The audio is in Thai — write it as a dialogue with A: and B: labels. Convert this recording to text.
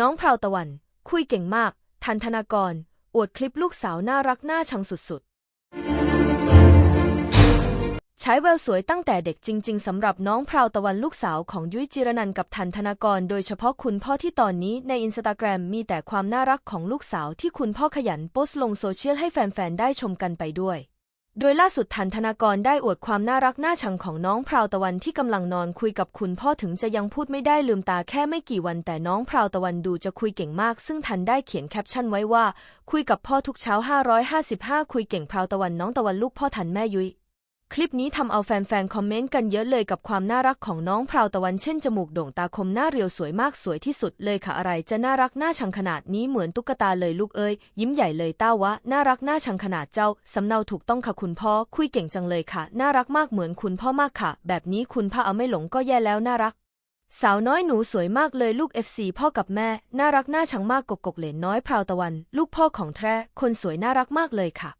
A: น้องพราวตะวัน คุยเก่งมาก ทันธนากร อวดคลิปลูกสาวน่ารักน่าชังสุดๆ ใช้แววสวยตั้งแต่เด็กจริง ๆสำหรับน้องพราวตะวันลูกสาวของยุ้ยจิรนันกับทันธนากร โดยเฉพาะคุณพ่อที่ตอนนี้ในอินสตาแกรมมีแต่ความน่ารักของลูกสาวที่คุณพ่อขยันโพสต์ลงโซเชียลให้แฟนๆ ได้ชมกันไปด้วย โดยล่าสุดทันธนากรได้อวดความน่ารักน่าชังของน้องพราวตะวันที่กำลังนอนคุยกับคุณพ่อถึงจะยังพูดไม่ได้ลืมตาแค่ไม่กี่วันแต่น้องพราวตะวันดูจะคุยเก่งมาก ซึ่งทันได้เขียนแคปชั่นไว้ว่า คุยกับพ่อทุกเช้า 555 คุยเก่งพราวตะวันน้องตะวันลูกพ่อทันแม่ยุ้ย คลิปนี้ทำเอาแฟนๆ คอมเมนต์กันเยอะเลยกับความน่ารักของน้องพราวตะวันเช่นจมูกโด่งตาคมหน้าเรียวสวยมากสวยที่สุดเลยค่ะอะไรจะน่ารักน่าชังขนาดนี้เหมือนตุ๊กตาเลยลูกเอ้ยยิ้มใหญ่เลยต้าวะ น่ารักน่าชังขนาดเจ้า สำเนาถูกต้องค่ะคุณพ่อ คุยเก่งจังเลยค่ะ น่ารักมากเหมือนคุณพ่อมากค่ะ แบบนี้คุณพ่อเอาไม่หลงก็แย่แล้วน่ารักสาวน้อยหนูสวยมากเลยลูก FC พ่อกับแม่ น่ารักน่าชังมากกกกเหลนน้อยพราวตะวัน ลูกพ่อของแท้คนสวยน่ารักมากเลยค่ะ